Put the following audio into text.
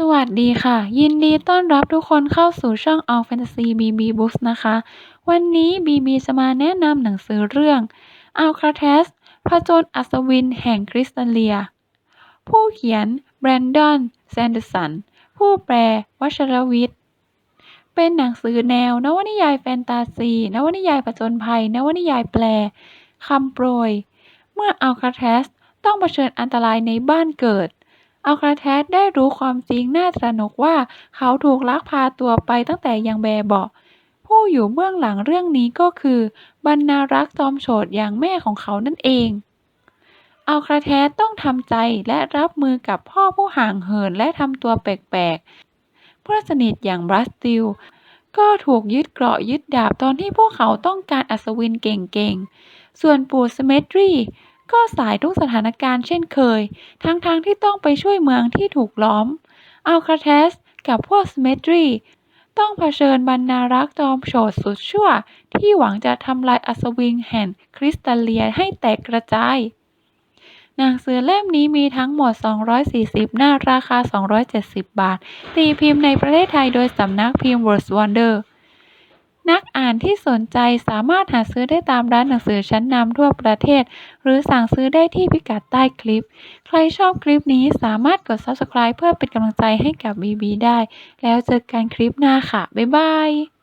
สวัสดีค่ะ ยินดีต้อนรับทุกคนเข้าสู่ช่อง All Fantasy BB Books นะคะ วันนี้ BB จะมาแนะนำหนังสือเรื่อง Alcatraz ผจญอัศวินแห่งคริสตัลเลีย ผู้เขียนแบรนดอนแซนเดอร์สัน ผู้แปลวัชรวิทย์ เป็นหนังสือแนวนวนิยายแฟนตาซี นวนิยายผจญภัย นวนิยายแปลคำโปรย เมื่ออัลคาแทสต้องเผชิญอันตรายในบ้านเกิด อัลคาแทสได้รู้ความจริงน่าตระหนกว่าเขาถูกลักพาตัวไปตั้งแต่ยังแบเบาะผู้อยู่เบื้องหลังเรื่องนี้ก็คือบรรณารักษ์จอมโฉดอย่างแม่ของเขานั่นเองอัลคาแทสต้องทำใจและรับมือกับพ่อผู้ห่างเหินและทำตัวแปลกๆ เพื่อนสนิทอย่างบรัสติล ก็ถูกยึดเกราะยึดดาบตอนที่พวกเขาต้องการอัศวินเก่งๆ ส่วนปู่สเมตรี ก็สายทุกสถานการณ์เช่นเคย ทั้งๆทที่ต้องไปช่วยเมืองที่ถูกล้อม อัลคาเทสกับพวกสเมตรี ต้องเผชิญบรรณารักษ์จอมโฉดสุดชั่ว ที่หวังจะทำลายอัศวินแห่งคริสตัลเลียให้แตกกระจาย หนังสือเล่มนี้มีทั้งหมด 240 หน้าราคา 270 บาท ตีพิมพ์ในประเทศไทยโดยสำนักพิมพ์ Words Wonder นักอ่านที่สนใจสามารถหาซื้อได้ตามร้านหนังสือชั้นนำทั่วประเทศ หรือสั่งซื้อได้ที่พิกัดใต้คลิป ใครชอบคลิปนี้สามารถกด subscribe เพื่อเป็นกำลังใจให้กับ BB ได้ แล้วเจอกันคลิปหน้าค่ะ บ๊ายบาย